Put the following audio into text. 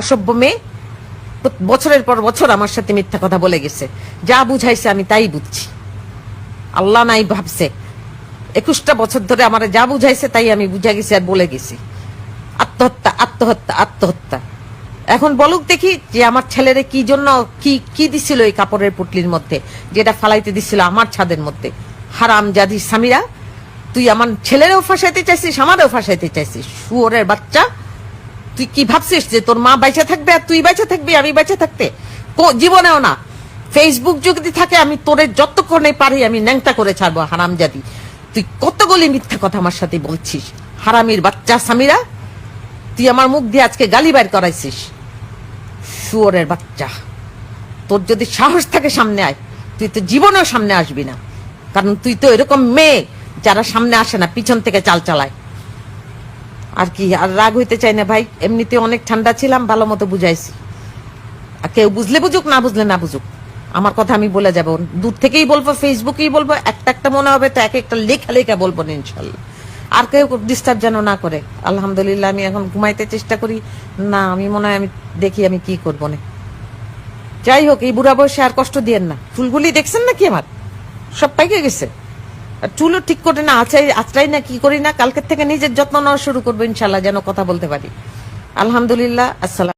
অসভ্য মেয়ে। বছরের পর বছর আমার সাথে মিথ্যা কথা বলে গেছে। যা বুঝাইছে আমি তাই বুঝছি। আল্লাহ নাই ভাবছে। একুশটা বছর ধরে আমার যা বুঝাইছে তাই আমি বুঝা গেছি আর বলে গেছি। আত্মহত্যা আত্মহত্যা আত্মহত্যা। এখন বলুক দেখি যে আমার ছেলেরে কি জন্য কি কি দিছিল এই কাপড়ের পুটলির মধ্যে, যেটা ফালাইতে দিছিল আমার ছাদের মধ্যে। হারাম জাদি সামিরা, তুই আমার ছেলেরও ফাঁসাইতে চাইছিস, আমারও ফাঁসাইতে চাইছিস। শুয়োরের বাচ্চা তুই কি ভাবছিস যে তোর মা বেঁচে থাকবে আর তুই বেঁচে থাকবি, আমি বেঁচে থাকতে? জীবনেও না। ফেসবুক যদি থাকে, আমি তোরে যতক্ষণে পারি আমি ন্যাংটা করে ছাড়বো হারাম জাদি তুই কতগুলি মিথ্যা কথা আমার সাথে বলছিস? হারামির বাচ্চা সামিরা, তুই আমার মুখ দিয়ে আজকে গালি বাইর করাইছিস। শুয়োরের বাচ্চা। তোর যদি সাহস থাকে সামনে আয়। তুই তো জীবনেও সামনে আসবি না। কারণ তুই তো এরকম মেয়ে যারা সামনে আসে না, পিছন থেকে চাল চালায়। আর কি, আর রাগ হইতে চাই না, ভাই। এমনিতে অনেক ঠান্ডা ছিলাম, ভালো মতো বুঝাইছি। আর কেউ বুঝলে বুঝুক, না বুঝলে না বুঝুক। আমার কথা আমি বলে যাব। দূর থেকেই বলব ফেসবুকেই বলব, একটা একটা মনে হবে তো এক একটা লেখা লেখা বলব না, ইনশাল্লাহ। আর কেউ ডিস্টার্ব যেন না করে। আলহামদুলিল্লাহ, আমি এখন ঘুমাইতে চেষ্টা করি। না, আমি মনে হয় আমি দেখি আমি কি করব না। যাই হোক, এই বুড়া বয়সে আর কষ্ট দিয়েন না। চুলগুলি দেখছেন নাকি আমার? সব পাইকে গেছে। চুলও ঠিক করে না, আচাই আচড়াই না, কি করি না, কালকের থেকে নিজের যত্ন নেওয়া শুরু করব ইনশাল্লাহ, যেন কথা বলতে পারি। আলহামদুলিল্লাহ, আসসালাম।